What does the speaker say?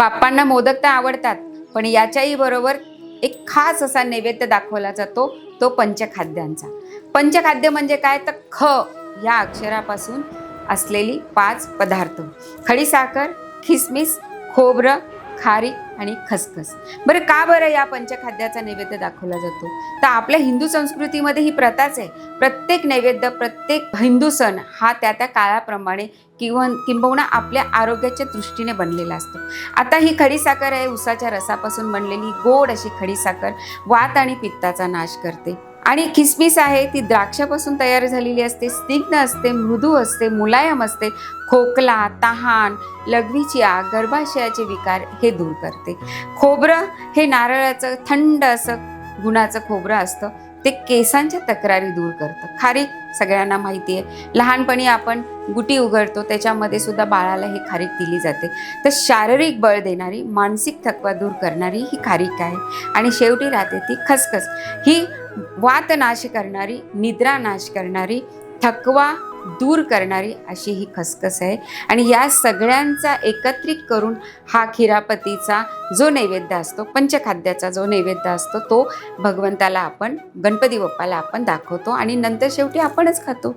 बाप्पांना मोदक तर आवडतात पण याच्याही बरोबर एक खास असा नैवेद्य दाखवला जातो तो पंचखाद्यांचा. पंचखाद्य म्हणजे काय? तर ख या अक्षरापासून असलेली पाच पदार्थ. खडीसाखर खिसमिस खोबरं खारी आणि खसखस. बरं का बरं या पंचखाद्याचा नैवेद्य दाखवला जातो? तर आपल्या हिंदू संस्कृतीमध्ये ही प्रथाच आहे. प्रत्येक नैवेद्य प्रत्येक हिंदू सण हा त्या त्या काळाप्रमाणे किंवा किंबहुना आपल्या आरोग्याच्या दृष्टीने बनलेला असतो. आता ही खडीसाखर आहे उसाच्या रसापासून बनलेली गोड अशी खडीसाखर वात आणि पित्ताचा नाश करते. आणि किसमिस आहे ती द्राक्षापासून तयार झालेली असते स्निग्ध असते मृदू असते मुलायम असते खोकला तहान लघवीची आग गर्भाशयाचे विकार हे दूर करते. खोबरं हे नारळाचं थंड असं गुणाचं खोबरं असतं. ते केसांच्या तक्रारी दूर करतं. खारीक सगळ्यांना माहिती आहे. लहानपणी आपण गुटी उघडतो त्याच्यामध्ये सुद्धा बाळाला ही खारीक दिली जाते. तर शारीरिक बळ देणारी मानसिक थकवा दूर करणारी ही खारीक आहे. आणि शेवटी राहते ती खसखस. ही वात नाश करणारी निद्रा नाश करणारी थकवा दूर करणारी अशी ही खसखस आहे. आणि या सगळ्यांचा एकत्रित करून हा खिरापतीचा जो नैवेद्य असतो पंचखाद्याचा जो नैवेद्य असतो तो भगवंताला आपण गणपती बाप्पाला आपण दाखवतो आणि नंतर शेवटी आपणच खातो.